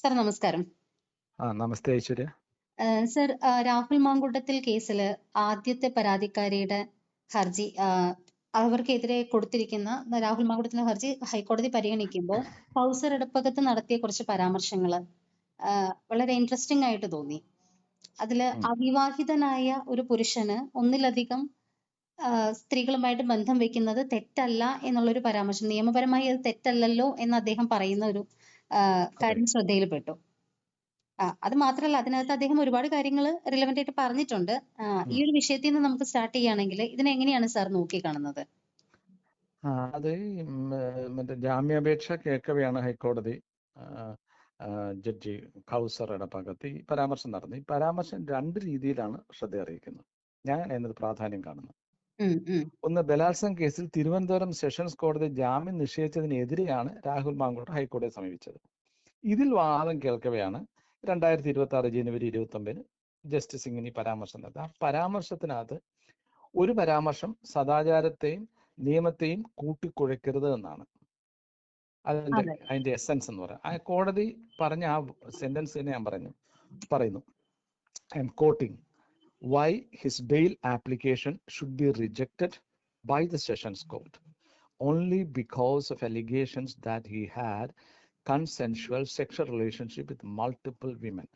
Sir നമസ്കാരം. നമസ്തേ Aishwarya. Sir Rahul Mamkootathil കേസിൽ ആദ്യത്തെ പരാതിക്കാരിയുടെ ഹർജി അവർക്കെതിരെ കൊടുത്തിരിക്കുന്ന രാഹുൽ മാങ്കൂട്ടത്തിന്റെ ഹർജി ഹൈക്കോടതി പരിഗണിക്കുമ്പോൾ ഹൗസർ ഇടപ്പകത്ത് നടത്തിയ കുറച്ച് പരാമർശങ്ങൾ വളരെ ഇൻട്രസ്റ്റിംഗ് ആയിട്ട് തോന്നി. അതിൽ. അവിവാഹിതനായ ഒരു പുരുഷന് ഒന്നിലധികം സ്ത്രീകളുമായിട്ട് ബന്ധം വെക്കുന്നത് തെറ്റല്ല എന്നുള്ളൊരു പരാമർശം നിയമപരമായി അത് തെറ്റല്ലല്ലോ എന്ന് അദ്ദേഹം പറയുന്ന ഒരു കാര്യം ശ്രദ്ധയിൽപ്പെട്ടു. പെട്ടു. അത് മാത്രമല്ല അതിനകത്ത് അദ്ദേഹം ഒരുപാട് കാര്യങ്ങൾ റിലവന്റ് ആയിട്ട് പറഞ്ഞിട്ടുണ്ട്. ഈ ഒരു വിഷയത്തിൽ നിന്ന് നമുക്ക് സ്റ്റാർട്ട് ചെയ്യുകയാണെങ്കിൽ ഇതിനെങ്ങനെയാണ് സാർ നോക്കിക്കാണുന്നത്? അത് മറ്റേ ജാമ്യാപേക്ഷ കേൾക്കവെയാണ് ഹൈക്കോടതി. ജഡ്ജി ഖൗസറുടെ ഭാഗത്ത് ഈ പരാമർശം നടന്നു ഈ പരാമർശം രണ്ട് രീതിയിലാണ് ശ്രദ്ധ അറിയിക്കുന്നത് ഞാൻ എന്നത് പ്രാധാന്യം കാണുന്നു. ഒന്ന് ബലാത്സംഗ കേസിൽ തിരുവനന്തപുരം സെഷൻസ് കോടതി ജാമ്യം നിഷേധിച്ചതിനെതിരെയാണ് രാഹുൽ മാങ്കോട്ട് ഹൈക്കോടതിയെ സമീപിച്ചത്. ഇതിൽ വാദം കേൾക്കവെയാണ് രണ്ടായിരത്തി ഇരുപത്തി ആറ് ജനുവരി ഇരുപത്തി ഒമ്പതിന് ജസ്റ്റിസ് ഇങ്ങനെ ഈ പരാമർശം നൽകുക ആ പരാമർശത്തിനകത്ത് ഒരു പരാമർശം സദാചാരത്തെയും നിയമത്തെയും കൂട്ടിക്കുഴക്കരുത് എന്നാണ്. അതിന്റെ അതെ. അതിന്റെ എസൻസ് എന്ന് പറയാം. ആ കോടതി പറഞ്ഞ ആ സെന്റൻസ് തന്നെ ഞാൻ പറഞ്ഞു പറയുന്നു. I'm quoting why his bail application should be rejected by the Sessions Court. Only because of allegations that he had consensual sexual relationship with multiple women.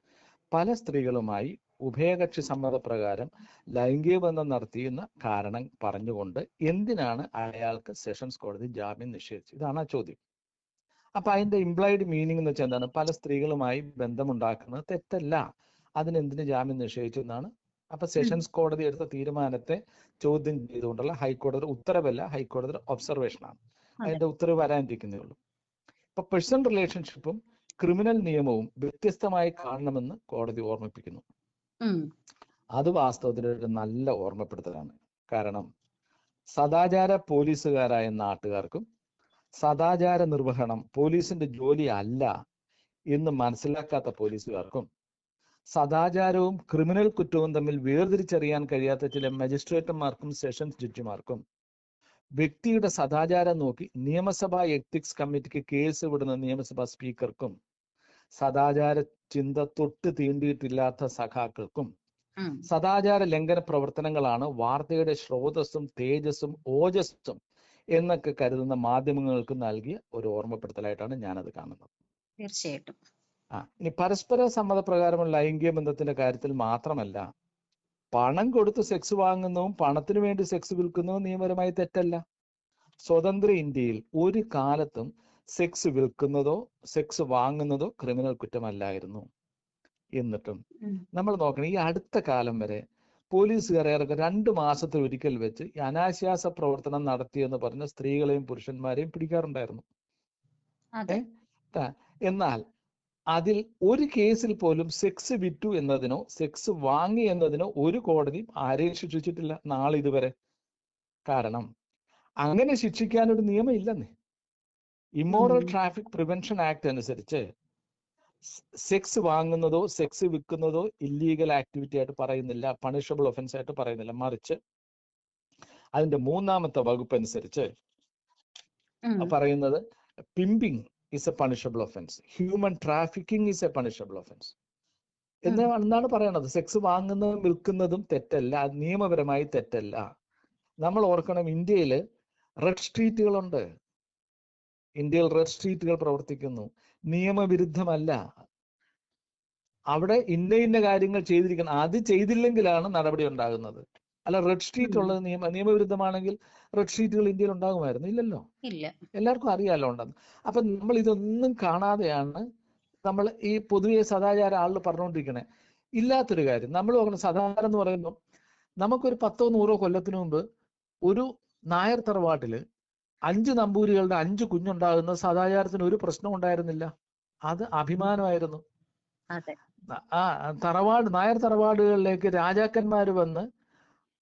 പല സ്ത്രീകളുമായി ഉഭയകക്ഷി സമ്മതപ്രകാരം ലൈംഗിക ബന്ധം നടത്തിയെന്ന കാരണം പറഞ്ഞുകൊണ്ട് എന്തിനാണ് അയാൾക്ക് സെഷൻസ് കോടതി ജാമ്യം നിഷേധിച്ചത്? ഇതാണ് ആ ചോദ്യം. അപ്പൊ അതിന്റെ ഇംപ്ലൈഡ് മീനിങ് എന്ന് വെച്ചാൽ എന്താണ്? പല സ്ത്രീകളുമായി ബന്ധമുണ്ടാക്കുന്നത് തെറ്റല്ല. അതിനെന്തിന് ജാമ്യം നിഷേധിച്ചു എന്നാണ് അപ്പൊ സെഷൻസ് കോടതി എടുത്ത തീരുമാനത്തെ ചോദ്യം ചെയ്തുകൊണ്ടുള്ള ഹൈക്കോടതി ഉത്തരവല്ല ഹൈക്കോടതി ഒബ്സർവേഷനാണ്. അതിന്റെ ഉത്തരവ് വരാനിരിക്കുന്നേ ഉള്ളൂ. ഇപ്പൊ പേഴ്സൺ റിലേഷൻഷിപ്പും ക്രിമിനൽ നിയമവും വ്യത്യസ്തമായി കാണണമെന്ന് കോടതി ഓർമ്മിപ്പിക്കുന്നു. അത് വാസ്തവത്തിൽ ഒരു നല്ല ഓർമ്മപ്പെടുത്തലാണ്. കാരണം സദാചാര പോലീസുകാരായ നാട്ടുകാർക്കും സദാചാര നിർവഹണം പോലീസിന്റെ ജോലി അല്ല എന്ന് മനസ്സിലാക്കാത്ത പോലീസുകാർക്കും സദാചാരവും ക്രിമിനൽ കുറ്റവും തമ്മിൽ വേർതിരിച്ചറിയാൻ കഴിയാത്ത ചില മജിസ്ട്രേറ്റുമാർക്കും സെഷൻസ് ജഡ്ജിമാർക്കും വ്യക്തിയുടെ സദാചാരം നോക്കി നിയമസഭാ എത്തിക്സ് കമ്മിറ്റിക്ക് കേസ് വിടുന്ന നിയമസഭാ സ്പീക്കർക്കും സദാചാര ചിന്ത തൊട്ട് തീണ്ടിയിട്ടില്ലാത്ത സഖാക്കൾക്കും സദാചാര ലംഘന പ്രവർത്തനങ്ങളാണ് വാർത്തയുടെ സ്രോതസ്സും തേജസ്സും ഓജസ്സും എന്നൊക്കെ കരുതുന്ന മാധ്യമങ്ങൾക്ക് നൽകിയ ഒരു ഓർമ്മപ്പെടുത്തലായിട്ടാണ് ഞാനത് കാണുന്നത്. തീർച്ചയായിട്ടും. ആ ഇനി പരസ്പര സമ്മതപ്രകാരമുള്ള ലൈംഗിക ബന്ധത്തിന്റെ കാര്യത്തിൽ മാത്രമല്ല പണം കൊടുത്ത് സെക്സ് വാങ്ങുന്നതും പണത്തിനു വേണ്ടി സെക്സ് വിൽക്കുന്നതും നിയമപരമായി തെറ്റല്ല. സ്വതന്ത്ര ഇന്ത്യയിൽ ഒരു കാലത്തും സെക്സ് വിൽക്കുന്നതോ സെക്സ് വാങ്ങുന്നതോ ക്രിമിനൽ കുറ്റമല്ലായിരുന്നു. എന്നിട്ടും നമ്മൾ നോക്കണം ഈ അടുത്ത കാലം വരെ പോലീസ് ഏറെ രണ്ട് മാസത്തിൽ ഒരിക്കൽ വെച്ച് ഈ അനാശ്വാസ പ്രവർത്തനം നടത്തിയെന്ന് പറഞ്ഞ സ്ത്രീകളെയും പുരുഷന്മാരെയും പിടിക്കാറുണ്ടായിരുന്നു. എന്നാൽ അതിൽ ഒരു കേസിൽ പോലും സെക്സ് വിറ്റു എന്നതിനോ സെക്സ് വാങ്ങി എന്നതിനോ ഒരു കോടതിയും ആരെയും ശിക്ഷിച്ചിട്ടില്ല നാളെ ഇതുവരെ. കാരണം അങ്ങനെ ശിക്ഷിക്കാൻ ഒരു നിയമം ഇല്ലെന്നേ. ഇമ്മോറൽ ട്രാഫിക് പ്രിവെൻഷൻ ആക്ട് അനുസരിച്ച് സെക്സ് വാങ്ങുന്നതോ സെക്സ് വിൽക്കുന്നതോ ഇല്ലീഗൽ ആക്ടിവിറ്റി ആയിട്ട് പറയുന്നില്ല പണിഷബിൾ ഒഫൻസ് ആയിട്ട് പറയുന്നില്ല. മറിച്ച് അതിന്റെ മൂന്നാമത്തെ വകുപ്പ് അനുസരിച്ച് പറയുന്നത് pimping. Is a punishable offence human trafficking is a punishable offence എന്ന് എന്നാണ് പറയണത്? സെക്സ് വാങ്ങുന്നതും വിൽക്കുന്നതും തെറ്റല്ല. നിയമപരമായി തെറ്റല്ല. നമ്മൾ ഓർക്കണം ഇന്ത്യയിൽ റെഡ് സ്ട്രീറ്റുകളുണ്ട് ഇന്ത്യയിൽ റെഡ് സ്ട്രീറ്റുകൾ പ്രവർത്തിക്കുന്നു. നിയമവിരുദ്ധമല്ല. അവിടെ ഇന്ന ഇന്ന കാര്യങ്ങൾ ചെയ്തിരിക്കണം അത് ചെയ്തില്ലെങ്കിലാണ് നടപടി ഉണ്ടാകുന്നത്. അല്ല റെഡ് സ്ട്രീറ്റ്. ഉള്ളത് നിയമ നിയമവിരുദ്ധമാണെങ്കിൽ റെഡ് സ്ട്രീറ്റുകൾ ഇന്ത്യയിൽ ഉണ്ടാകുമായിരുന്നു? ഇല്ലല്ലോ. ഇല്ല. എല്ലാവർക്കും അറിയാലോ ഉണ്ടെന്ന് അപ്പൊ നമ്മൾ ഇതൊന്നും കാണാതെയാണ് നമ്മൾ ഈ പൊതുവെ സദാചാര ആളുകൾ പറഞ്ഞുകൊണ്ടിരിക്കണേ. ഇല്ലാത്തൊരു കാര്യം. നമ്മൾ നോക്കണം സദാചാരം എന്ന് പറയുമ്പോൾ നമുക്കൊരു പത്തോ നൂറോ കൊല്ലത്തിന് മുമ്പ് ഒരു നായർ തറവാട്ടിൽ അഞ്ച് നമ്പൂരികളുടെ അഞ്ച് കുഞ്ഞുണ്ടാകുന്ന സദാചാരത്തിന് ഒരു പ്രശ്നം ഉണ്ടായിരുന്നില്ല. അത് അഭിമാനമായിരുന്നു. ആ തറവാട് നായർ തറവാടുകളിലേക്ക് രാജാക്കന്മാർ വന്ന്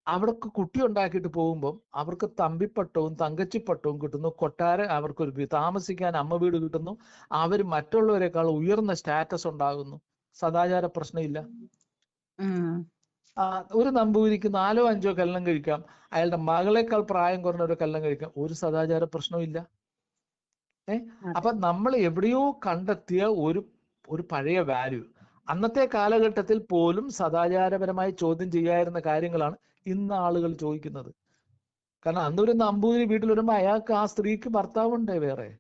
അവർക്ക് കുട്ടി ഉണ്ടാക്കിയിട്ട് പോകുമ്പം അവർക്ക് തമ്പിപ്പട്ടവും തങ്കച്ചിപ്പട്ടവും കിട്ടുന്നു. കൊട്ടാര അവർക്ക് ഒരു താമസിക്കാൻ അമ്മ വീട് കിട്ടുന്നു. അവർ മറ്റുള്ളവരെക്കാൾ ഉയർന്ന സ്റ്റാറ്റസ് ഉണ്ടാകുന്നു. സദാചാര പ്രശ്നമില്ല. ഒരു നമ്പൂതിരിക്ക് നാലോ അഞ്ചോ കല്ലം കഴിക്കാം. അയാളുടെ മകളെക്കാൾ പ്രായം കുറഞ്ഞ ഒരു കല്ലം കഴിക്കാം. ഒരു സദാചാര പ്രശ്നവും ഇല്ല ഏ അപ്പൊ നമ്മൾ എവിടെയോ കണ്ടെത്തിയ ഒരു ഒരു പഴയ വാല്യൂ അന്നത്തെ കാലഘട്ടത്തിൽ പോലും സദാചാരപരമായി ചോദ്യം ചെയ്യായിരുന്ന കാര്യങ്ങളാണ് ഇന്ന് ആളുകൾ ചോദിക്കുന്നത്. കാരണം അന്ന് ഒരു നമ്പൂതിരി വീട്ടിൽ വരുമ്പോ അയാൾക്ക് ആ സ്ത്രീക്ക് ഭർത്താവുണ്ടേ വേറെ?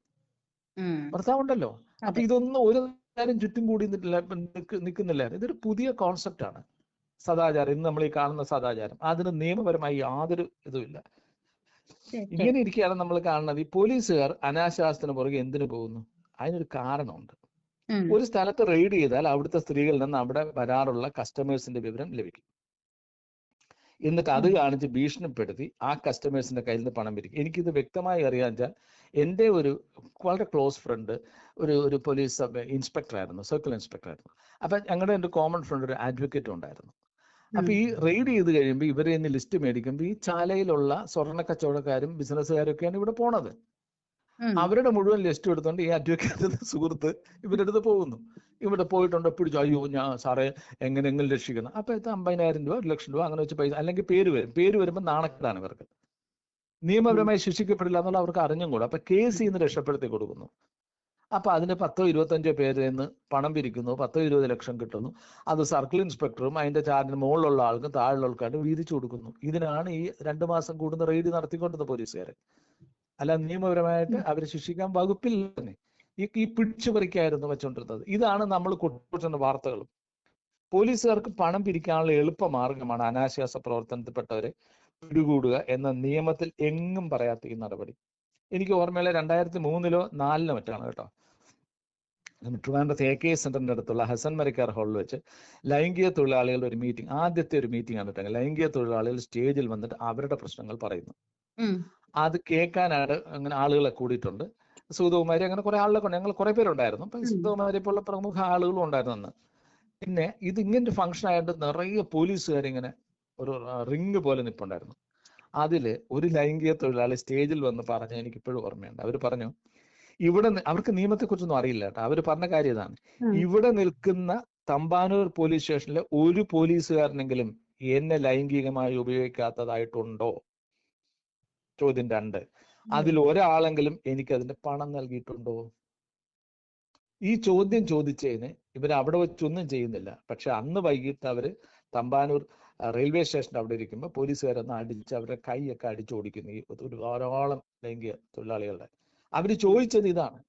ഭർത്താവുണ്ടല്ലോ. അപ്പൊ. ഇതൊന്നും ഒരു നേരം ചുറ്റും കൂടി നിൽക്കുന്നില്ല ഇതൊരു പുതിയ കോൺസെപ്റ്റ് ആണ്. സദാചാരം. ഇന്ന് നമ്മൾ ഈ കാണുന്ന സദാചാരം. അതിന് നിയമപരമായി യാതൊരു ഇതുമില്ല ഇങ്ങനെ ഇരിക്കുകയാണ് നമ്മൾ കാണുന്നത്. ഈ പോലീസുകാർ അനാശാസ്ത്രത്തിന് പുറകെ എന്തിനു പോകുന്നു? അതിനൊരു കാരണമുണ്ട്. ഒരു സ്ഥലത്ത് റെയ്ഡ് ചെയ്താൽ അവിടുത്തെ സ്ത്രീകളിൽ നിന്ന് അവിടെ വരാറുള്ള കസ്റ്റമേഴ്സിന്റെ വിവരം ലഭിക്കും. എന്നിട്ട് അത് കാണിച്ച് ഭീഷണിപ്പെടുത്തി ആ കസ്റ്റമേഴ്സിന്റെ കയ്യിൽ നിന്ന് പണം പിരിക്കും. എനിക്കിത് വ്യക്തമായി അറിയാൻ വെച്ചാൽ എന്റെ ഒരു വളരെ ക്ലോസ് ഫ്രണ്ട് ഒരു ഒരു പോലീസ് സബ് ഇൻസ്പെക്ടർ ആയിരുന്നു സർക്കിൾ ഇൻസ്പെക്ടർ ആയിരുന്നു. അപ്പൊ ഞങ്ങളുടെ എന്റെ കോമൺ ഫ്രണ്ട് ഒരു അഡ്വക്കേറ്റ് ഉണ്ടായിരുന്നു. അപ്പൊ ഈ റെയ്ഡ് ചെയ്ത് കഴിയുമ്പോൾ ഇവരെ ലിസ്റ്റ് മേടിക്കുമ്പോൾ ഈ ചാലയിലുള്ള സ്വർണ കച്ചവടക്കാരും ബിസിനസ്സുകാരും ഒക്കെയാണ് ഇവിടെ പോണത്. അവരുടെ മുഴുവൻ ലിസ്റ്റ് എടുത്തോണ്ട് ഈ അഡ്വക്കേറ്റ് സുഹൃത്ത് ഇവരുടെ അടുത്ത് പോകുന്നു. ഇവിടെ പോയിട്ടുണ്ട്? പിടിച്ചു. അയ്യോ ഞാൻ സാറേ എങ്ങനെയെങ്കിലും രക്ഷിക്കണം അപ്പൊ ഇത് അമ്പതിനായിരം രൂപ ഒരു ലക്ഷം രൂപ അങ്ങനെ വെച്ച് പൈസ അല്ലെങ്കിൽ പേര് വരും. പേര് വരുമ്പോൾ നാണക്കേടാണ് ഇവർക്ക്. നിയമപരമായി ശിക്ഷിക്കപ്പെടില്ല എന്നുള്ള അവർക്ക് അറിഞ്ഞും കൂടെ. അപ്പൊ കേസ് ഇന്ന് രക്ഷപ്പെടുത്തി കൊടുക്കുന്നു. അപ്പൊ അതിന് പത്തോ ഇരുപത്തഞ്ചോ പേര് നിന്ന് പണം പിരിക്കുന്നു. പത്തോ ഇരുപത് ലക്ഷം കിട്ടുന്നു. അത് സർക്കിൾ ഇൻസ്പെക്ടറും അതിന്റെ ചാർജിന് മുകളിലുള്ള ആൾക്കും താഴെയുള്ള ആൾക്കാരും വീതിച്ചു കൊടുക്കുന്നു. ഇതിനാണ് ഈ രണ്ടു മാസം കൂടുന്ന റെയ്ഡ് നടത്തിക്കൊണ്ടിരുന്ന പോലീസുകാരെ. അല്ല നിയമപരമായിട്ട് അവരെ ശിക്ഷിക്കാൻ വകുപ്പില്ല തന്നെ. ഈ ഈ പിടിച്ചുപറിക്കായിരുന്നു വെച്ചുകൊണ്ടിരുന്നത് ഇതാണ് നമ്മൾ കൊണ്ടുവരുന്ന വാർത്തകളും. പോലീസുകാർക്ക് പണം പിരിക്കാനുള്ള എളുപ്പ മാർഗമാണ് അനാശ്വാസ പ്രവർത്തനത്തിൽപ്പെട്ടവരെ പിടികൂടുക എന്ന നിയമത്തിൽ എങ്ങും പറയാത്ത ഈ നടപടി. എനിക്ക് ഓർമ്മയില്ല രണ്ടായിരത്തി മൂന്നിലോ നാലിലോ മറ്റാണ് കേട്ടോ? ട്രിവാൻഡ്രത്ത് എ കെ സെന്ററിന്റെ അടുത്തുള്ള ഹസൻ മരിക്കാർ ഹാളിൽ വെച്ച് ലൈംഗിക തൊഴിലാളികളുടെ ഒരു മീറ്റിംഗ് ആദ്യത്തെ ഒരു മീറ്റിംഗ് ആണ് ലൈംഗിക തൊഴിലാളികൾ സ്റ്റേജിൽ വന്നിട്ട് അവരുടെ പ്രശ്നങ്ങൾ പറയുന്നു. അത് കേൾക്കാനായിട്ട് അങ്ങനെ ആളുകളെ കൂടിയിട്ടുണ്ട്. സൂതകുമാരി അങ്ങനെ കുറെ ആളുകളൊക്കെ ഉണ്ട് ഞങ്ങൾ കുറെ പേരുണ്ടായിരുന്നു. അപ്പൊ. സൂതകുമാരി പോലുള്ള പ്രമുഖ ആളുകളും ഉണ്ടായിരുന്നു അന്ന്. പിന്നെ ഇത് ഇങ്ങനെ ഫംഗ്ഷൻ ആയിട്ട് നിറയെ പോലീസുകാർ ഇങ്ങനെ ഒരു റിങ് പോലെ നിപ്പുണ്ടായിരുന്നു. അതിൽ ഒരു ലൈംഗിക തൊഴിലാളി സ്റ്റേജിൽ വന്ന് പറഞ്ഞ എനിക്ക് ഇപ്പോഴും ഓർമ്മയുണ്ട്. അവർ പറഞ്ഞു ഇവിടെ അവർക്ക് നിയമത്തെ കുറിച്ചൊന്നും അറിയില്ല കേട്ടോ അവർ പറഞ്ഞ കാര്യം ഇതാണ്. ഇവിടെ നിൽക്കുന്ന തമ്പാനൂർ പോലീസ് സ്റ്റേഷനിലെ ഒരു പോലീസുകാരനെങ്കിലും എന്നെ ലൈംഗികമായി ഉപയോഗിക്കാത്തതായിട്ടുണ്ടോ? ചോദ്യം രണ്ട്. അതിൽ ഒരാളെങ്കിലും എനിക്ക് അതിന്റെ പണം നൽകിയിട്ടുണ്ടോ? ഈ ചോദ്യം ചോദിച്ചതിന് ഇവർ അവിടെ വെച്ചൊന്നും ചെയ്യുന്നില്ല. പക്ഷെ അന്ന് വൈകിട്ട് അവർ തമ്പാനൂർ റെയിൽവേ സ്റ്റേഷന്റെ അവിടെ ഇരിക്കുമ്പോൾ പോലീസുകാരൊന്ന് അടിച്ച് അവരുടെ കൈയൊക്കെ അടിച്ചു ഓടിക്കുന്നു. ഈ ഒരു ധാരാളം ലൈംഗിക തൊഴിലാളികളുടെ. അവർ ചോദിച്ചത് ഇതാണ്.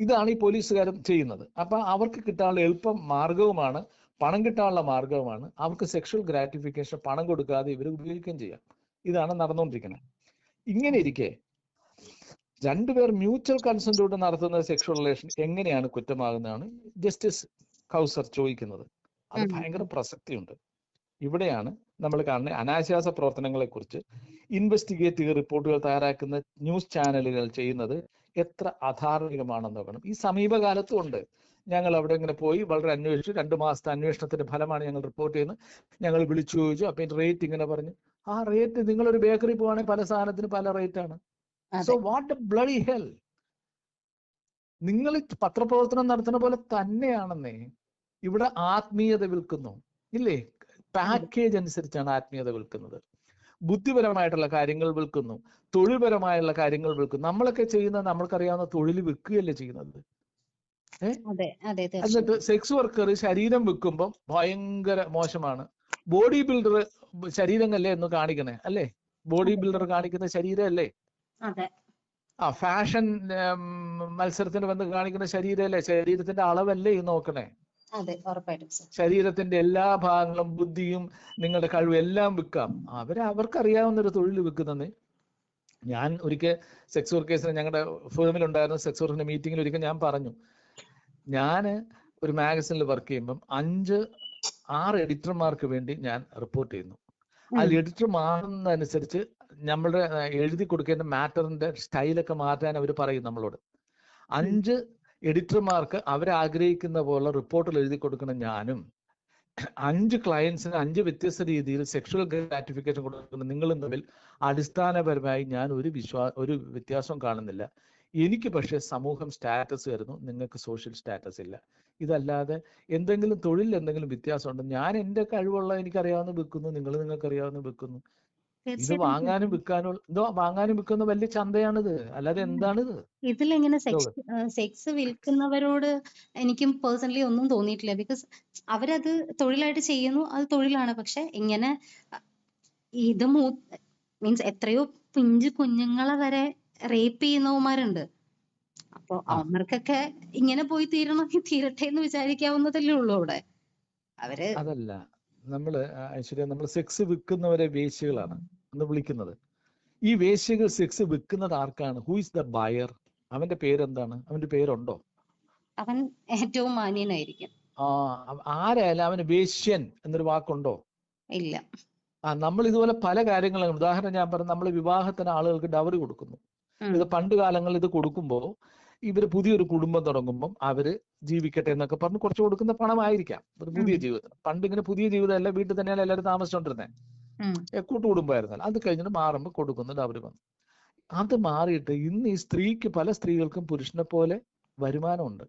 ഇതാണ് ഈ പോലീസുകാരും ചെയ്യുന്നത്. അപ്പൊ അവർക്ക് കിട്ടാനുള്ള എളുപ്പം മാർഗവുമാണ് പണം കിട്ടാനുള്ള മാർഗവുമാണ് അവർക്ക് സെക്ഷൽ ഗ്രാറ്റിഫിക്കേഷൻ പണം കൊടുക്കാതെ ഇവർ ഉപയോഗിക്കുകയും ചെയ്യാം. ഇതാണ് നടന്നുകൊണ്ടിരിക്കുന്നത്. ഇങ്ങനെ ഇരിക്കെ. രണ്ടുപേർ മ്യൂച്വൽ കൺസെന്റോട് നടത്തുന്ന സെക്ഷൽ റിലേഷൻ എങ്ങനെയാണ് കുറ്റമാകുന്നതാണ് ജസ്റ്റിസ് കൗസർ ചോദിക്കുന്നത്. അത് ഭയങ്കര പ്രസക്തിയുണ്ട്. ഇവിടെയാണ് നമ്മൾ കാണുന്ന അനാശാസ പ്രവർത്തനങ്ങളെ കുറിച്ച് ഇൻവെസ്റ്റിഗേറ്റീവ് റിപ്പോർട്ടുകൾ തയ്യാറാക്കുന്ന ന്യൂസ് ചാനലുകൾ ചെയ്യുന്നത് എത്ര അധാർമികമാണെന്ന് നോക്കണം. ഈ സമീപകാലത്തും ഉണ്ട്. ഞങ്ങൾ അവിടെ ഇങ്ങനെ പോയി വളരെ അന്വേഷിച്ചു. രണ്ട് മാസത്തെ അന്വേഷണത്തിന്റെ ഫലമാണ് ഞങ്ങൾ റിപ്പോർട്ട് ചെയ്യുന്നത്. ഞങ്ങൾ വിളിച്ചു ചോദിച്ചു. അപ്പൊ റേറ്റ് ഇങ്ങനെ പറഞ്ഞു. ആ റേറ്റ് നിങ്ങൾ ഒരു ബേക്കറി പോവാണെങ്കിൽ പല സാധനത്തിന് പല റേറ്റ് ആണ്. സോ. വാട്ട് ബ്ലഡി ഹെൽ നിങ്ങൾ പത്രപ്രവർത്തനം നടത്തുന്ന പോലെ തന്നെയാണെന്നേ ഇവിടെ ആത്മീയത വിൽക്കുന്നു. ഇല്ലേ? പാക്കേജ് അനുസരിച്ചാണ് ആത്മീയത വിൽക്കുന്നത്. ബുദ്ധിപരമായിട്ടുള്ള കാര്യങ്ങൾ വിൽക്കുന്നു. തൊഴിൽപരമായുള്ള കാര്യങ്ങൾ വിൽക്കുന്നു. നമ്മളൊക്കെ ചെയ്യുന്ന നമ്മൾക്കറിയാവുന്ന തൊഴിൽ വിൽക്കുകയല്ലേ ചെയ്യുന്നത്. എന്നിട്ട് സെക്സ് വർക്കർ ശരീരം വിൽക്കുമ്പോൾ ഭയങ്കര മോശമാണ്. ബോഡി ബിൽഡർ ശരീരമല്ലേ എന്ന് കാണിക്കണേ അല്ലേ? ബോഡി ബിൽഡർ കാണിക്കുന്ന ശരീരമല്ലേ? ആ ഫാഷൻ മത്സരത്തിന് വന്ന് കാണിക്കുന്ന ശരീരമല്ലേ? ശരീരത്തിന്റെ അളവല്ലേ ഈ നോക്കണേ? ശരീരത്തിന്റെ എല്ലാ ഭാഗങ്ങളും ബുദ്ധിയും നിങ്ങളുടെ കഴിവ് എല്ലാം വിൽക്കാം. അവർ അവർക്കറിയാവുന്ന ഒരു തൊഴിൽ വിൽക്കുന്നേ ഞാൻ ഒരിക്കൽ സെക്സ് വർക്കേഴ്സിന് ഞങ്ങളുടെ ഫേമിൽ ഉണ്ടായിരുന്ന സെക്സ് വർക്കിന്റെ മീറ്റിംഗിൽ ഒരിക്കൽ ഞാൻ പറഞ്ഞു. ഞാൻ ഒരു മാഗസിനിൽ വർക്ക് ചെയ്യുമ്പം അഞ്ച് ആറ് എഡിറ്റർമാർക്ക് വേണ്ടി ഞാൻ റിപ്പോർട്ട് ചെയ്യുന്നു. അതിൽ എഡിറ്റർ മാറുന്നതനുസരിച്ച് നമ്മളുടെ എഴുതി കൊടുക്കേണ്ട മാറ്ററിന്റെ സ്റ്റൈലൊക്കെ മാറ്റാൻ അവർ പറയും നമ്മളോട്. അഞ്ച് എഡിറ്റർമാർക്ക് അവരാഗ്രഹിക്കുന്ന പോലെ റിപ്പോർട്ടിൽ എഴുതി കൊടുക്കുന്ന ഞാനും. അഞ്ച് ക്ലയൻസിന് അഞ്ച് വ്യത്യസ്ത രീതിയിൽ സെക്ഷൽ ഗ്രാറ്റിഫിക്കേഷൻ കൊടുക്കുന്ന. നിങ്ങളും തമ്മിൽ അടിസ്ഥാനപരമായി ഞാൻ ഒരു വിശ്വാ ഒരു വ്യത്യാസവും കാണുന്നില്ല. എനിക്ക് പക്ഷേ സമൂഹം സ്റ്റാറ്റസ് വരുന്നു നിങ്ങൾക്ക് സോഷ്യൽ സ്റ്റാറ്റസ് ഇല്ല. ഇതല്ലാതെ എന്തെങ്കിലും തൊഴിൽ എന്തെങ്കിലും വ്യത്യാസമുണ്ട്? ഞാൻ എന്റെ കഴിവുള്ള എനിക്കറിയാവുന്ന വിൽക്കുന്നു നിങ്ങൾ നിങ്ങൾക്ക് അറിയാവുന്ന വിൽക്കുന്നു. ഇത് വാങ്ങാനും. വിൽക്കാനും എന്തോ വാങ്ങാനും വിൽക്കുന്ന വലിയ ചന്തയാണിത്. അല്ലാതെ. എന്താണിത്? ഇതിലിങ്ങനെ സെക്സ് സെക്സ് വിൽക്കുന്നവരോട് എനിക്കും പേഴ്സണലി ഒന്നും തോന്നിയിട്ടില്ല. ബിക്കോസ് അവരത് തൊഴിലായിട്ട് ചെയ്യുന്നു അത് തൊഴിലാണ്. പക്ഷെ ഇങ്ങനെ ഇത് മൂ മീൻസ് എത്രയോ പിഞ്ചു കുഞ്ഞുങ്ങളെ വരെ റേപ്പ് ചെയ്യുന്നവന്മാരുണ്ട്. അപ്പൊ അവർക്കൊക്കെ ഇങ്ങനെ പോയി തീരണമെങ്കിൽ തീരട്ടെ എന്ന് വിചാരിക്കാവുന്നതല്ലേ ഉള്ളൂ അവിടെ. അവർ അതല്ല. നമ്മൾ ഐശ്വര്യ നമ്മൾ സെക്സ് വിൽക്കുന്നവരെ വേശ്യകളാണ് എന്ന് വിളിക്കുന്നത്. ഈ വേശ്യകൾ സെക്സ് വിൽക്കുന്നത് ആർക്കാണ്? ഹൂ ഇസ് ദ ബയർ അവന്റെ പേരെന്താണ്? അവന്റെ പേരുണ്ടോ? അവൻ ഏറ്റവും മാന്യനായിരിക്കും. ആ ആരായാലും അവന് വേശ്യൻ എന്നൊരു വാക്കുണ്ടോ? ഇല്ല. ആ നമ്മൾ ഇതുപോലെ പല കാര്യങ്ങളും ഉദാഹരണം ഞാൻ പറഞ്ഞു നമ്മൾ വിവാഹത്തിന് ആളുകൾക്ക് ഡവറി കൊടുക്കുന്നു. ഇത് പണ്ട് കാലങ്ങളിൽ ഇത് കൊടുക്കുമ്പോൾ ഇവർ പുതിയൊരു കുടുംബം തുടങ്ങുമ്പം അവർ ജീവിക്കട്ടെ എന്നൊക്കെ പറഞ്ഞ് കുറച്ച് കൊടുക്കുന്ന പണമായിരിക്കാം. ഒരു പുതിയ ജീവിതം. പണ്ട് ഇങ്ങനെ പുതിയ ജീവിതമല്ല വീട്ടിൽ തന്നെയാണ് എല്ലാവരും താമസിച്ചോണ്ടിരുന്നത് എക്കൂട്ട് കൂട്ടുകുടുംബമായിരുന്നല്ലോ അത് കഴിഞ്ഞിട്ട് മാറുമ്പോൾ കൊടുക്കുന്നുണ്ട് അവർ വന്നു. അത് മാറിയിട്ട് ഇന്ന് ഈ സ്ത്രീക്ക് പല സ്ത്രീകൾക്കും പുരുഷനെ പോലെ വരുമാനമുണ്ട്.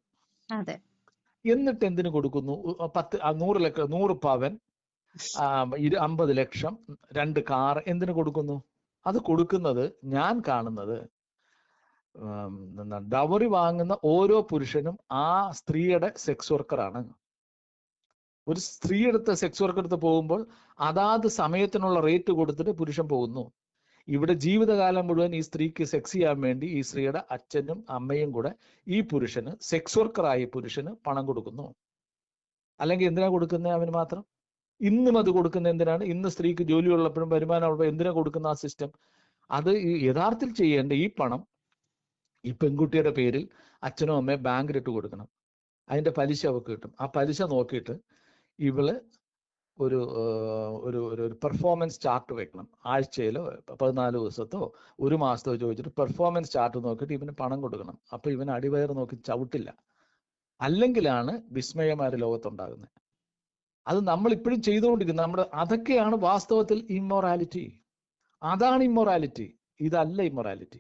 എന്നിട്ട് എന്തിനു കൊടുക്കുന്നു? പത്ത് നൂറ് ലക്ഷം നൂറ് പവൻ അമ്പത് ലക്ഷം രണ്ട് കാർ എന്തിനു കൊടുക്കുന്നു? അത് കൊടുക്കുന്നത് ഞാൻ കാണുന്നത് ഡവറി വാങ്ങുന്ന ഓരോ പുരുഷനും ആ സ്ത്രീയുടെ സെക്സ് വർക്കറാണ് ഒരു സ്ത്രീ എടുത്ത് സെക്സ് വർക്ക് എടുത്ത് പോകുമ്പോൾ അതാത് സമയത്തിനുള്ള റേറ്റ് കൊടുത്തിട്ട് പുരുഷൻ പോകുന്നു. ഇവിടെ ജീവിതകാലം മുഴുവൻ ഈ സ്ത്രീക്ക് സെക്സ് ചെയ്യാൻ വേണ്ടി ഈ സ്ത്രീയുടെ അച്ഛനും അമ്മയും കൂടെ ഈ പുരുഷന് സെക്സ് വർക്കറായ പുരുഷന് പണം കൊടുക്കുന്നു. അല്ലെങ്കിൽ എന്തിനാ കൊടുക്കുന്നത് അവന് മാത്രം? ഇന്നും അത് കൊടുക്കുന്ന എന്തിനാണ്? ഇന്ന് സ്ത്രീക്ക് ജോലി ഉള്ളപ്പോഴും വരുമാനം ഉള്ളപ്പോഴും എന്തിനാ കൊടുക്കുന്ന ആ സിസ്റ്റം അത് യഥാർത്ഥത്തിൽ ചെയ്യേണ്ട ഈ പണം ഈ പെൺകുട്ടിയുടെ പേരിൽ അച്ഛനോ അമ്മയോ ബാങ്കിലിട്ട് കൊടുക്കണം. അതിന്റെ പലിശ അവൾക്ക് കിട്ടും. ആ പലിശ നോക്കിയിട്ട് ഇവൾ ഒരു ഒരു ഒരു പെർഫോമൻസ് ചാർട്ട് വെക്കണം. ആഴ്ചയിലോ പതിനാല് ദിവസത്തോ ഒരു മാസത്തോ ചോദിച്ചിട്ട് പെർഫോമൻസ് ചാർട്ട് നോക്കിയിട്ട് ഇവന് പണം കൊടുക്കണം. അപ്പൊ ഇവൻ അടിവയർ നോക്കി ചവിട്ടില്ല. അല്ലെങ്കിലാണ് വിസ്മയമാര് ലോകത്തുണ്ടാകുന്നത്. അത് നമ്മൾ ഇപ്പോഴും ചെയ്തുകൊണ്ടിരിക്കുന്നത്. നമ്മുടെ അതൊക്കെയാണ് വാസ്തവത്തിൽ ഇമ്മൊറാലിറ്റി അതാണ് ഇമ്മൊറാലിറ്റി ഇതല്ല ഇമ്മൊറാലിറ്റി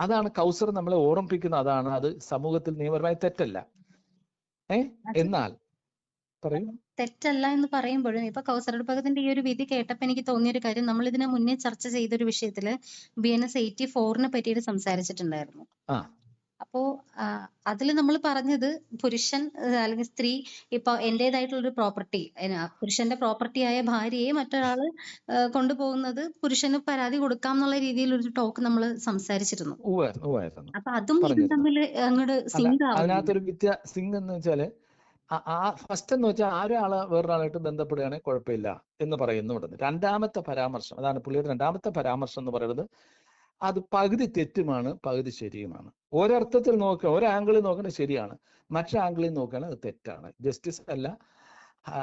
അതാണ് കൗസർ നമ്മളെ ഓർമ്മിപ്പിക്കുന്ന അതാണ് അത് സമൂഹത്തിൽ നിയമപരമായി തെറ്റല്ല. ഏ? എന്നാൽ പറയൂ. തെറ്റല്ല എന്ന് പറയുമ്പോഴും ഇപ്പൊ കൗസറുടെ ഭഗത്തിന്റെ ഈ ഒരു വിധി കേട്ടപ്പോ എനിക്ക് തോന്നിയ ഒരു കാര്യം. നമ്മൾ ഇതിനെ മുന്നേ ചർച്ച ചെയ്ത ഒരു വിഷയത്തിൽ ബി എൻ എസ് എയ്റ്റി ഫോറിനെ പറ്റിയിട്ട് സംസാരിച്ചിട്ടുണ്ടായിരുന്നു. ആ. അപ്പോ അതിൽ നമ്മൾ പറഞ്ഞത് പുരുഷൻ അല്ലെങ്കിൽ സ്ത്രീ ഇപ്പൊ എന്റേതായിട്ടുള്ള ഒരു പ്രോപ്പർട്ടി പുരുഷന്റെ പ്രോപ്പർട്ടി ആയ ഭാര്യയെ മറ്റൊരാൾ ആ, കൊണ്ടുപോകുന്നത് പുരുഷന് പരാതി കൊടുക്കാം എന്നുള്ള രീതിയിൽ ഒരു ടോക്ക് നമ്മൾ സംസാരിച്ചിരുന്നു. അപ്പൊ അതും ഇതും തമ്മിൽ അങ്ങോട്ട് സിങ്ക് അതിനകത്തൊരു എന്ന് വെച്ചാൽ ആ- ആ ഫസ്റ്റ് എന്ന് വെച്ചാൽ ആരൊരാൾ വേറൊരാളായിട്ട് ബന്ധപ്പെടുകയാണെങ്കിൽ കുഴപ്പമില്ല എന്ന് പറയുന്നു ഇവിടുന്ന് രണ്ടാമത്തെ പരാമർശം അതാണ് പുള്ളിയുടെ രണ്ടാമത്തെ പരാമർശം എന്ന് പറയുന്നത് അത് പകുതി തെറ്റുമാണ് പകുതി ശരിയുമാണ്. ഒരർത്ഥത്തിൽ നോക്കുക ഒരാംഗിളിൽ നോക്കണത് ശരിയാണ്. മറ്റേ ആംഗിളിൽ നോക്കുകയാണെങ്കിൽ അത് തെറ്റാണ്. ജസ്റ്റിസ് അല്ല.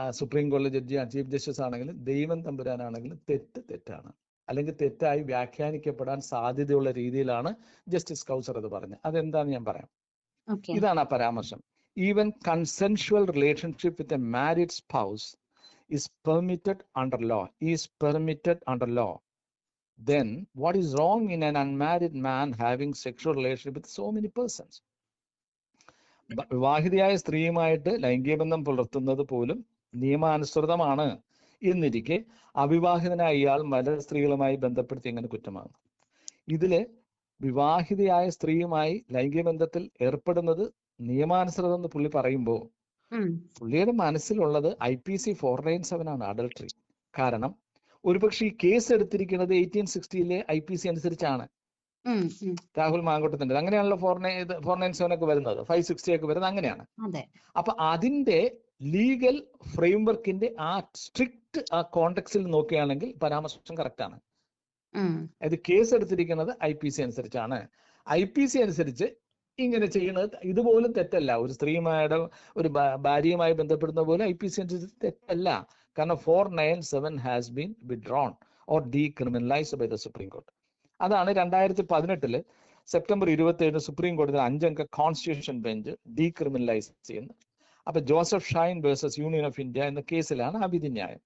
സുപ്രീം കോടതി ജഡ്ജി ചീഫ് ജസ്റ്റിസ് ആണെങ്കിലും ദൈവം തമ്പുരാനാണെങ്കിലും തെറ്റ് തെറ്റാണ്. അല്ലെങ്കിൽ തെറ്റായി വ്യാഖ്യാനിക്കപ്പെടാൻ സാധ്യതയുള്ള രീതിയിലാണ് ജസ്റ്റിസ് കൗസർ അത് പറഞ്ഞത്. അതെന്താന്ന് ഞാൻ പറയാം. ഇതാണ് ആ പരാമർശം. Even consensual relationship with a married spouse is permitted under law is permitted under law. Then what is wrong in an unmarried man having sexual relationship with so many persons? വിവാഹിതയായ സ്ത്രീയുമായിട്ട് ലൈംഗിക ബന്ധം പുലർത്തുന്നത് പോലും നിയമാനുസൃതമാണ് എന്നിരിക്കെ അവിവാഹിതനായ ഇയാൾ മല സ്ത്രീകളുമായി ബന്ധപ്പെടുത്തി എങ്ങനെ കുറ്റമാകുന്നു. ഇതിൽ വിവാഹിതയായ സ്ത്രീയുമായി ലൈംഗിക ബന്ധത്തിൽ ഏർപ്പെടുന്നത് നിയമാനുസൃതം എന്ന് പുള്ളി പറയുമ്പോൾ പുള്ളിയുടെ മനസ്സിലുള്ളത് I P C four nine seven ആണ് അഡൾട്ടറി കാരണം ഒരുപക്ഷെ ഈ കേസ് എടുത്തിരിക്കുന്നത് എയ്റ്റീൻ സിക്സ്റ്റിയിലെ ഐ പി സി അനുസരിച്ചാണ്. രാഹുൽ മാങ്കോട്ടത്തിന്റെ അങ്ങനെയാണല്ലോ four nine four nine seven ഒക്കെ വരുന്നത്. ഫൈവ് സിക്സ്റ്റി ഒക്കെ വരുന്നത്. അങ്ങനെയാണ്. അപ്പൊ അതിന്റെ ലീഗൽ ഫ്രെയിംവർക്കിന്റെ ആ സ്ട്രിക്റ്റ് ആ കോണ്ടെക്സിൽ നോക്കുകയാണെങ്കിൽ പരാമർശം കറക്റ്റ് ആണ് അത് കേസ് എടുത്തിരിക്കുന്നത് ഐ പി സി അനുസരിച്ചാണ്. ഐ പി സി അനുസരിച്ച് ഇങ്ങനെ ചെയ്യുന്നത് ഇതുപോലും തെറ്റല്ല. ഒരു സ്ത്രീയുമായുടെ ഒരു ഭാര്യയുമായി ബന്ധപ്പെടുന്ന പോലെ ഐ പി സി അനുസരിച്ച് തെറ്റല്ല. കാരണം four nine seven has been withdrawn or decriminalized by the supreme court അതാണ് രണ്ടായിരത്തി പതിനെട്ടിൽ സെപ്റ്റംബർ ഇരുപത്തി ഏഴിന് സുപ്രീം കോടതി അഞ്ചംഗ കോൺസ്റ്റിറ്റ്യൂഷൻ ബെഞ്ച് ഡീക്രിമിനലൈസ് ചെയ്യുന്നത്. അപ്പൊ Joseph Shine versus union of India എന്ന കേസിലാണ് ആ വിധിന്യായം.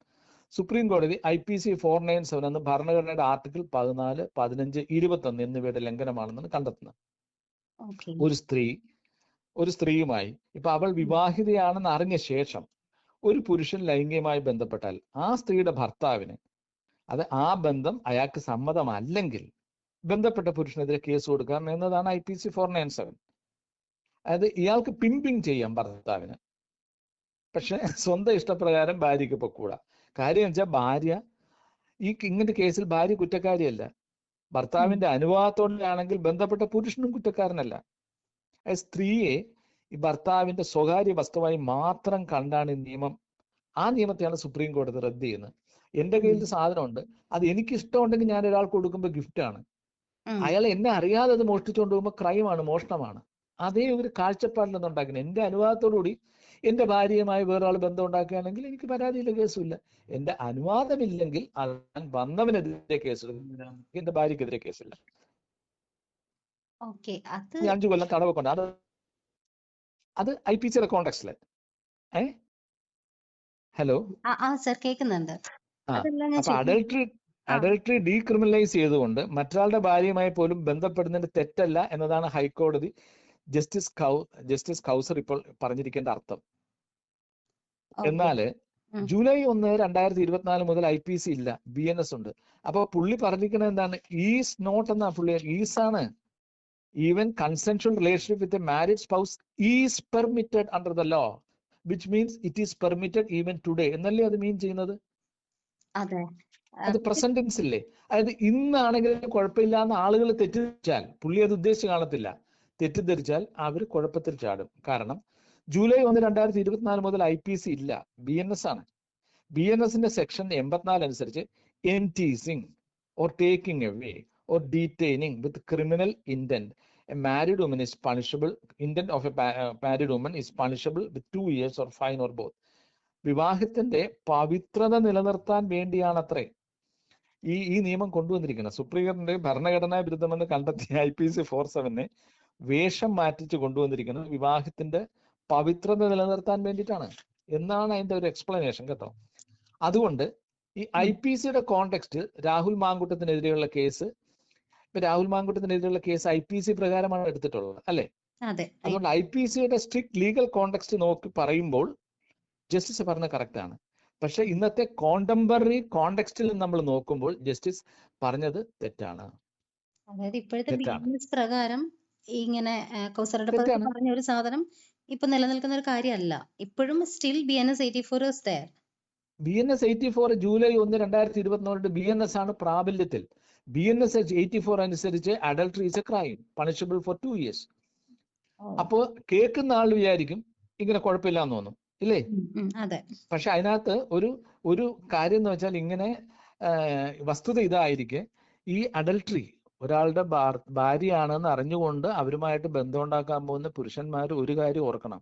സുപ്രീം കോടതി I P C four nine seven എന്ന ഭരണഘടനയുടെ ആർട്ടിക്കിൾ പതിനാല് പതിനഞ്ച് ഇരുപത്തൊന്ന് എന്നിവയുടെ ലംഘനമാണെന്നാണ് കണ്ടെത്തുന്നത്. ഒരു സ്ത്രീ ഒരു സ്ത്രീയുമായി ഇപ്പൊ അവൾ വിവാഹിതയാണെന്ന് അറിഞ്ഞ ശേഷം ഒരു പുരുഷൻ ലൈംഗികമായി ബന്ധപ്പെട്ടാൽ ആ സ്ത്രീയുടെ ഭർത്താവിന് അത് ആ ബന്ധം അയാൾക്ക് സമ്മതമല്ലെങ്കിൽ ബന്ധപ്പെട്ട പുരുഷനെതിരെ കേസ് കൊടുക്കാം എന്നതാണ് I P C four nine seven അതായത് ഇയാൾക്ക് പിമ്പിങ് ചെയ്യാം ഭർത്താവിന്. പക്ഷെ സ്വന്തം ഇഷ്ടപ്രകാരം ഭാര്യയ്ക്ക് പൊക്കൂടാ കാര്യം വെച്ചാൽ ഭാര്യ ഈ ഇങ്ങനത്തെ കേസിൽ ഭാര്യ കുറ്റക്കാരിയല്ല. ഭർത്താവിന്റെ അനുവാദത്തോടെയാണെങ്കിൽ ബന്ധപ്പെട്ട പുരുഷനും കുറ്റക്കാരനല്ല. സ്ത്രീയെ ഈ ഭർത്താവിന്റെ സ്വകാര്യ വസ്തുവായി മാത്രം കണ്ടാണ് ഈ നിയമം. ആ നിയമത്തെയാണ് സുപ്രീം കോടതി റദ്ദ് ചെയ്യുന്നത്. എന്റെ കയ്യിൽ സാധനമുണ്ട്. അത് എനിക്ക് ഇഷ്ടമുണ്ടെങ്കിൽ ഞാൻ ഒരാൾക്ക് കൊടുക്കുമ്പോൾ ഗിഫ്റ്റാണ്. ആണ് അയാൾ എന്നെ അറിയാതെ അത് മോഷ്ടിച്ചുകൊണ്ട് പോകുമ്പോൾ ക്രൈമാണ് മോഷണമാണ്. അതേ ഒരു കാഴ്ചപ്പാടിൽ നിന്ന് ഉണ്ടാക്കുന്നത് എന്റെ അനുവാദത്തോടുകൂടി എന്റെ ഭാര്യയുമായി വേറൊരാൾ ബന്ധം ഉണ്ടാക്കുകയാണെങ്കിൽ എനിക്ക് പരാതിയില്ല കേസുമില്ല. എന്റെ അനുവാദമില്ലെങ്കിൽ അത് ഞാൻ വന്നവനെതിരെ കേസെടുക്കും. എന്റെ ഭാര്യക്കെതിരെ കേസില്ല. അഞ്ചു കൊല്ലം തടവൊക്കെ ഉണ്ട്. അത് അത് ഐ പി സിയുടെ കോണ്ടക്സ്റ്റിൽ. ഏ? ഹലോ? കേൾക്കുന്നുണ്ട് അപ്പൊ ചോദിക്കുന്നത് അഡൽട്ടറി ഡീക്രിമിനലൈസ് ചെയ്തുകൊണ്ട് മറ്റൊരാളുടെ ഭാര്യയുമായി പോലും ബന്ധപ്പെടുന്നതിന്റെ തെറ്റല്ല എന്നതാണ് ഹൈക്കോടതി ജസ്റ്റിസ് കൗ ജസ്റ്റിസ് കൗസർ ഇപ്പോൾ പറഞ്ഞിരിക്കേണ്ട അർത്ഥം. എന്നാൽ എന്നാൽ ജൂലൈ ഒന്ന് രണ്ടായിരത്തി ഇരുപത്തിനാല് മുതൽ ഐ പി സി ഇല്ല. ബി എൻ എസ് ഉണ്ട്. അപ്പൊ പുള്ളി പറഞ്ഞിരിക്കുന്നത് എന്താണ്? ഈസ് നോട്ട് എന്നാ പുള്ളി ഈസ് ആണ് even consensual relationship with a marriage spouse is permitted under the law which means it is permitted even today എന്നല്ലേ അത് മീൻ ചെയ്യുന്നത്? അതെ. പ്രസന്റ് ടെൻസ് ഇല്ലേ? അതായത് ഇന്നാണെങ്കിൽ കുഴപ്പമില്ല എന്ന് ആളുകൾ തെറ്റിദ്ധരിച്ചാൽ പുള്ളി അത് ഉദ്ദേശിച്ച് കാണത്തില്ല. തെറ്റിദ്ധരിച്ചാൽ അവർ കുഴപ്പത്തിൽ ചാടും. കാരണം ജൂലൈ ഒന്ന് രണ്ടായിരത്തി ഇരുപത്തിനാല് മുതൽ ഐ പി സി ഇല്ല. ബി എൻ എസ് ആണ്. ബി എൻ എസിന്റെ സെക്ഷൻ എൺപത്തിനാല് അനുസരിച്ച് enticing or taking away or detaining with criminal intent a married woman is punishable intent of a married woman is punishable with two years or fine or both വിവാഹത്തിന്റെ പവിത്രത നിലനിർത്താൻ വേണ്ടിയാണത്രേ. ഈ ഈ നിയമം കൊണ്ടുവന്നിരിക്കുന്നത്. സുപ്രീംകോടതിന്റെ ഭരണഘടനാ വിരുദ്ധമെന്ന് കണ്ടെത്തിയ ഐ പി സി ഫോർ സെവനെ വേഷം മാറ്റിച്ച് കൊണ്ടുവന്നിരിക്കുന്നത് വിവാഹത്തിന്റെ പവിത്രത നിലനിർത്താൻ വേണ്ടിയിട്ടാണ്. എന്നാണ് അതിന്റെ ഒരു എക്സ്പ്ലനേഷൻ കേട്ടോ. അതുകൊണ്ട് ഈ ഐ പി സിയുടെ കോണ്ടെക്സ്റ്റ് രാഹുൽ മാങ്കുട്ടത്തിനെതിരെയുള്ള കേസ് ഇപ്പൊ രാഹുൽ മാങ്കുട്ടത്തിനെതിരെയുള്ള കേസ് ഐ പി സി പ്രകാരമാണ് എടുത്തിട്ടുള്ളത് അല്ലെ? അതെ. അതുകൊണ്ട് ഐ പി സിയുടെ സ്ട്രിക്ട് ലീഗൽ കോണ്ടെക്സ്റ്റ് നോക്കി പറയുമ്പോൾ ജസ്റ്റിസ് പറഞ്ഞ കറക്റ്റ് ആണ്. പക്ഷെ ഇന്നത്തെ കോണ്ടംപററി കോണ്ടെക്സ്റ്റിൽ നമ്മൾ നോക്കുമ്പോൾ ജസ്റ്റിസ് പറഞ്ഞത് തെറ്റാണ്. അതായത് ഇപ്പോഴത്തെ ബി തെറ്റാണ്. എൻ എസ് പ്രകാരം ഇങ്ങനെ പറഞ്ഞ ഒരു സാധനം ഇപ്പൊ നിലനിൽക്കുന്ന ഒരു കാര്യമല്ല. ഇപ്പോഴും still B N S eighty four B N S eighty four July ഒന്ന് രണ്ടായിരത്തി ഇരുപത്തിനാലിന്റെ ബി എൻ എസ് ആണ് പ്രാബല്യത്തിൽ. B N S H eighty four അനുസരിച്ച് adultery is a crime punishable for two years അപ്പോ കേൾക്കുന്ന ആൾ വിചാരിക്കും ഇങ്ങനെ കുഴപ്പമില്ല എന്ന് തോന്നും ഇല്ലേ? പക്ഷെ അതിനകത്ത് ഒരു ഒരു കാര്യം എന്ന് വെച്ചാൽ ഇങ്ങനെ വസ്തുത ഇതായിരിക്കെ ഈ അഡൾട്ടറി ഒരാളുടെ ഭാര്യയാണെന്ന് അറിഞ്ഞുകൊണ്ട് അവരുമായിട്ട് ബന്ധം ഉണ്ടാക്കാൻ പോകുന്ന പുരുഷന്മാർ ഒരു കാര്യം ഓർക്കണം.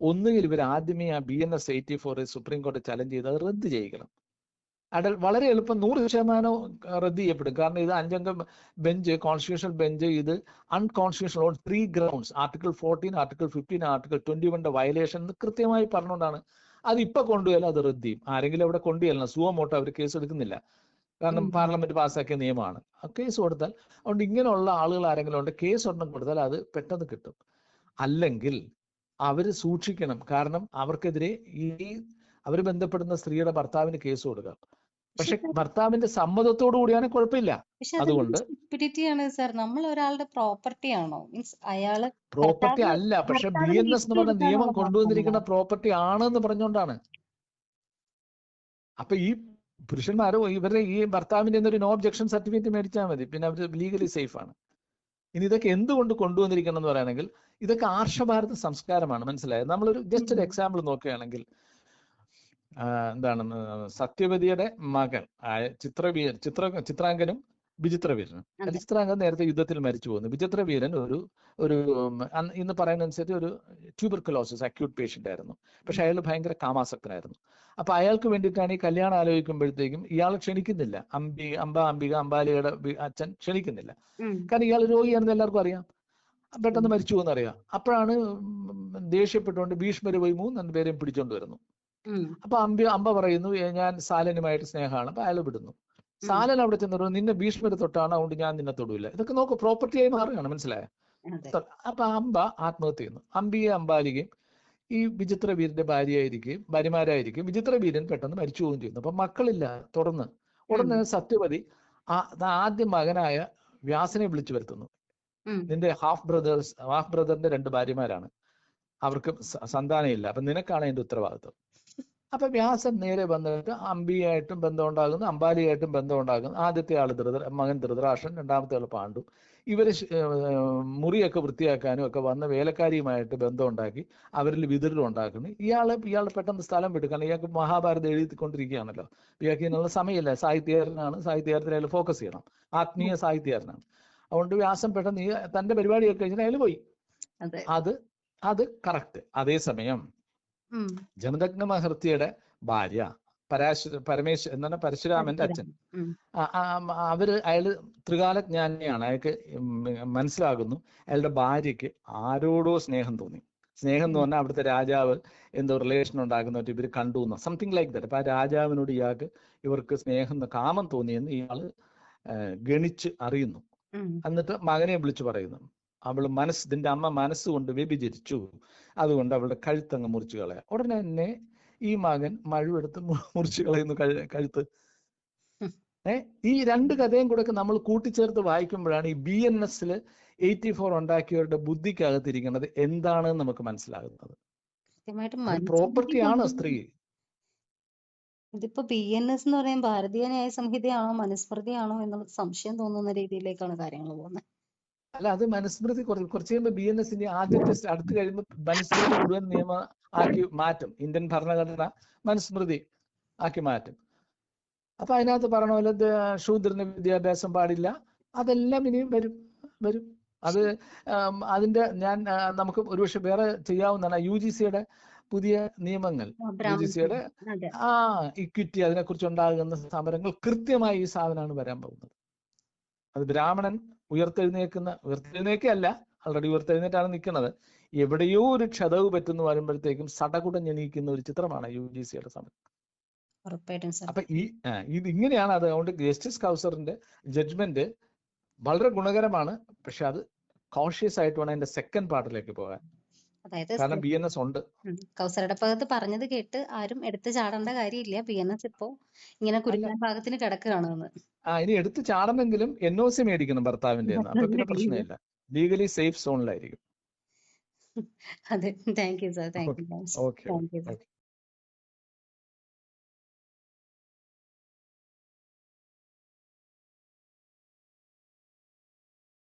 ഒന്നുകിൽ ഇവർ ആദ്യമേ ആ B N S eighty four supreme കോടതി ചലഞ്ച് ചെയ്ത് അത് റദ്ദ് ചെയ്യിക്കണം. അടൽ വളരെ എളുപ്പം നൂറ് ശതമാനം റദ്ദ് ചെയ്യപ്പെടും. കാരണം ഇത് അഞ്ചംഗ ബെഞ്ച് കോൺസ്റ്റിറ്റ്യൂഷണൽ ബെഞ്ച് ഇത് unconstitutional on three grounds article fourteen article fifteen article twenty വണ്ടെ violation എന്ന് കൃത്യമായി പറഞ്ഞുകൊണ്ടാണ് അത് ഇപ്പൊ കൊണ്ടുപോയാലും അത് റദ്ദ് ചെയ്യും. ആരെങ്കിലും അവിടെ കൊണ്ടുചെല്ലണം സുവ മോട്ടോ അവർ കേസ് എടുക്കുന്നില്ല. കാരണം പാർലമെന്റ് പാസ്സാക്കിയ നിയമമാണ്. ആ കേസ് കൊടുത്താൽ അതുകൊണ്ട് ഇങ്ങനെയുള്ള ആളുകൾ ആരെങ്കിലും ഉണ്ട് കേസ് ഒരെണ്ണം കൊടുത്താൽ അത് പെട്ടെന്ന് കിട്ടും. അല്ലെങ്കിൽ അവർ സൂക്ഷിക്കണം. കാരണം അവർക്കെതിരെ ഈ അവർ ബന്ധപ്പെടുന്ന സ്ത്രീയുടെ ഭർത്താവിന് കേസ് കൊടുക്കാം. പക്ഷെ ഭർത്താവിന്റെ സമ്മതത്തോടു കൂടിയാണ് കുഴപ്പമില്ല. അതുകൊണ്ട് ആണ് സാർ നമ്മൾ ഒരാളുടെ പ്രോപ്പർട്ടി ആണോ? മീൻസ് അയാൾ പ്രോപ്പർട്ടി അല്ല. പക്ഷെ ബി എൻ എസ് എന്ന് പറഞ്ഞ നിയമം കൊണ്ടുവന്നിരിക്കുന്ന? പ്രോപ്പർട്ടി ആണെന്ന് പറഞ്ഞുകൊണ്ടാണ്. അപ്പൊ ഈ പുരുഷന്മാരോ ഇവരുടെ ഈ ഭർത്താവിന്റെ ഒരു നോ ഒബ്ജക്ഷൻ സർട്ടിഫിക്കറ്റ് മേടിച്ചാൽ മതി. പിന്നെ അവർ ലീഗലി സേഫ് ആണ്. ഇനി ഇതൊക്കെ എന്തുകൊണ്ട് കൊണ്ടുവന്നിരിക്കണം എന്ന് പറയുകയാണെങ്കിൽ ഇതൊക്കെ ആർഷഭാരത സംസ്കാരമാണ്. മനസ്സിലായത് നമ്മളൊരു ജസ്റ്റ് ഒരു എക്സാമ്പിൾ നോക്കുകയാണെങ്കിൽ എന്താണ് സത്യവതിയുടെ മകൻ ആയ ചിത്രവീര ചിത്ര ചിത്രാങ്കനും വിചിത്രവീരനും. ചിത്രാങ്കൻ നേരത്തെ യുദ്ധത്തിൽ മരിച്ചു പോകുന്നു. വിചിത്രവീരൻ ഒരു ഒരു ഇന്ന് പറയുന്ന അനുസരിച്ച് ഒരു ട്യൂബർക്കുലോസിസ് അക്യൂട്ട് പേഷ്യന്റ് ആയിരുന്നു. പക്ഷെ അയാൾ ഭയങ്കര കാമാസക്തനായിരുന്നു. അപ്പൊ അയാൾക്ക് വേണ്ടിയിട്ടാണ് ഈ കല്യാണം ആലോചിക്കുമ്പോഴത്തേക്കും ഇയാൾ ക്ഷണിക്കുന്നില്ല. അംബി അംബ അംബിക അംബാലിയുടെ അച്ഛൻ ക്ഷണിക്കുന്നില്ല. കാരണം ഇയാൾ രോഗിയാണെന്ന് എല്ലാവർക്കും അറിയാം. പെട്ടെന്ന് മരിച്ചു പോകുന്നറിയാം അപ്പോഴാണ് ദേഷ്യപ്പെട്ടുകൊണ്ട് ഭീഷ്മര് പോയി മൂന്ന് പേരെയും പിടിച്ചോണ്ട് വരുന്നു. അപ്പൊ അമ്പ അമ്പ പറയുന്നു ഞാൻ സാലനുമായിട്ട് സ്നേഹമാണ്. അപ്പൊ അയാൾ വിടുന്നു. സാലൻ അവിടെ ചെന്ന് പറഞ്ഞു നിന്നെ ഭീഷ്മര് തൊട്ടാണ് അതുകൊണ്ട് ഞാൻ നിന്നെ തൊടൂല. ഇതൊക്കെ നോക്ക് പ്രോപ്പർട്ടിയായി മാറുകയാണ് മനസ്സിലായ? അപ്പൊ അമ്പ ആത്മഹത്യ ചെയ്യുന്നു. അമ്പിയെ അമ്പാലികയും ഈ വിചിത്ര വീരന്റെ ഭാര്യയായിരിക്കും ഭാര്യമാരായിരിക്കും വിചിത്ര വീരൻ പെട്ടെന്ന് മരിച്ചു പോവുകയും ചെയ്യുന്നു. അപ്പൊ മക്കളില്ല തുടർന്ന് ഉടനെ സത്യവതി ആദ്യ മകനായ വ്യാസനെ വിളിച്ചു വരുത്തുന്നു. നിന്റെ ഹാഫ് ബ്രദേഴ്സ് ഹാഫ് ബ്രദറിന്റെ രണ്ട് ഭാര്യമാരാണ്. അവർക്ക് സന്താനമില്ല. അപ്പൊ നിനക്കാണ് അതിന്റെ ഉത്തരവാദിത്വം. അപ്പൊ വ്യാസൻ നേരെ വന്നിട്ട് അമ്പിയായിട്ടും ബന്ധം ഉണ്ടാകുന്നു അമ്പാലിയായിട്ടും ബന്ധം ഉണ്ടാകുന്നു ആദ്യത്തെ ആൾ ധൃതര മകൻ ധൃതരാഷ്ട്രൻ രണ്ടാമത്തെ ആൾ പാണ്ഡു. ഇവർ മുറിയൊക്കെ വൃത്തിയാക്കാനും ഒക്കെ വന്ന വേലക്കാരിയുമായിട്ട് ബന്ധം ഉണ്ടാക്കി അവരിൽ വിതരണം ഉണ്ടാക്കുന്നു. ഇയാളെ ഇയാളെ പെട്ടെന്ന് സ്ഥലം വിട്ടു കാരണം ഇയാൾക്ക് മഹാഭാരതം എഴുതിക്കൊണ്ടിരിക്കുകയാണല്ലോ. ഇയാൾക്ക് ഇതിനുള്ള സമയമില്ല. സാഹിത്യകാരനാണ്. സാഹിത്യകാരത്തിൽ അയാൾ ഫോക്കസ് ചെയ്യണം. ആത്മീയ സാഹിത്യകാരനാണ്. അതുകൊണ്ട് വ്യാസം പെട്ടെന്ന് ഈ തന്റെ പരിപാടിയൊക്കെ കഴിഞ്ഞാൽ അയാൾ പോയി. അതെ. അത് കറക്റ്റ് അതേസമയം. ജമദഗ്ന മഹർത്തിയുടെ ഭാര്യ പരാശു പരമേശ്വ എന്താണ് പരശുരാമന്റെ അച്ഛൻ. അവർ അയാൾ ത്രികാലജ്ഞാനിയാണ്. അയാൾക്ക് മനസ്സിലാകുന്നു അയാളുടെ ഭാര്യയ്ക്ക് ആരോടോ സ്നേഹം തോന്നി. സ്നേഹം എന്ന് പറഞ്ഞാൽ അവിടുത്തെ രാജാവ് എന്തോ റിലേഷൻ ഉണ്ടാക്കുന്നതായിട്ട് ഇവർ കണ്ടു എന്ന് സംതിങ് ലൈക്ക് ദാറ്റ് അപ്പൊ ആ രാജാവിനോട് ഇയാൾക്ക് ഇവർക്ക് സ്നേഹം കാമം തോന്നിയെന്ന് ഇയാൾ ഗണിച്ച് അറിയുന്നു. എന്നിട്ട് മകനെ വിളിച്ചു പറയുന്നു. അവൾ മനസ്സ് ഇതിന്റെ അമ്മ മനസ്സുകൊണ്ട് വ്യഭിചരിച്ചു. അതുകൊണ്ട് അവളുടെ കഴുത്തങ്ങ് മുറിച്ചു കളയാം. ഉടനെ തന്നെ ഈ മകൻ മഴുവെടുത്ത് മുറിച്ചു കളയുന്നു കഴുത്ത്. ഏർ ഏ? ഈ രണ്ട് കഥയും കൂടെ നമ്മൾ കൂട്ടിച്ചേർത്ത് വായിക്കുമ്പോഴാണ് ഈ ബി എൻ എസിൽ എയ്റ്റി ഫോർ ഉണ്ടാക്കിയവരുടെ ബുദ്ധിക്കകത്തിരിക്കുന്നത് എന്താണെന്ന് നമുക്ക് മനസ്സിലാകുന്നത്. പ്രോപ്പർട്ടി ആണ് സ്ത്രീ. ഇതിപ്പോ ബി എൻ എസ് എന്ന് പറയും ഭാരതീയ ന്യായ സംഹിതയാണോ മനുസ്മൃതിയാണോ എന്നുള്ള സംശയം തോന്നുന്ന രീതിയിലേക്കാണ് കാര്യങ്ങൾ പോകുന്നത്. അല്ല അത് മനുസ്മൃതി കുറച്ച് കുറച്ച് കഴിയുമ്പോൾ ബി എൻ എസിന്റെ ആദ്യത്തെ ടെസ്റ്റ് അടുത്ത് കഴിയുമ്പോൾ മനുസ്മൃതി മുഴുവൻ നിയമ ആക്കി മാറ്റും. ഇന്ത്യൻ ഭരണഘടന മനുസ്മൃതി ആക്കി മാറ്റും. അപ്പൊ അതിനകത്ത് പറഞ്ഞ പോലെ ശൂദ്രന് വിദ്യാഭ്യാസം പാടില്ല. അതെല്ലാം ഇനിയും വരും വരും. അത് അതിന്റെ ഞാൻ നമുക്ക് ഒരുപക്ഷെ വേറെ ചെയ്യാവുന്നതാണ് യു ജി സിയുടെ പുതിയ നിയമങ്ങൾ. യു ജി സിയുടെ ആ ഇക്വിറ്റി അതിനെക്കുറിച്ച് ഉണ്ടാകുന്ന സമരങ്ങൾ കൃത്യമായി ഈ സാധനമാണ് വരാൻ പോകുന്നത്. അത് ബ്രാഹ്മണൻ ഉയർത്തെഴുന്നേക്കുന്ന ഉയർത്തെഴുന്നേക്കല്ല ആൾറെഡി ഉയർത്തെഴുന്നേറ്റാണ് നിൽക്കുന്നത്. എവിടെയോ ഒരു ക്ഷതവ് പറ്റുന്നു വരുമ്പോഴത്തേക്കും സടകുടം ജനിക്കുന്ന ഒരു ചിത്രമാണ് യു ജി സിയുടെ സമയം അപ്പൊ ഈ ഇത് ഇങ്ങനെയാണ് അത് അതുകൊണ്ട് ജസ്റ്റിസ് കൗസറിന്റെ ജഡ്ജ്മെന്റ് വളരെ ഗുണകരമാണ്. പക്ഷെ അത് കോൺഷ്യസ് ആയിട്ട് വേണം അതിന്റെ സെക്കൻഡ് പാർട്ടിലേക്ക് പോകാൻ. അതായത് കാരണം ബി എൻ എസ് ഉണ്ട്. പറഞ്ഞത് കേട്ട് ആരും എടുത്തു ചാടേണ്ട കാര്യമില്ല. ബി എൻ എസ് ഇപ്പോ ഇങ്ങനെ കുരുക്കാൻ ഭാഗത്തിന് കിടക്കുകയാണെന്ന്. ആ ഇനി എടുത്തു ചാടണമെങ്കിലും എൻ ഒ സി മേടിക്കണം ഭർത്താവിന്റെ അപ്പൊ പിന്നെ പ്രശ്നമില്ല. ലീഗലി സേഫ് സോണിലായിരിക്കും അതെ. Thank you sir thank you thank you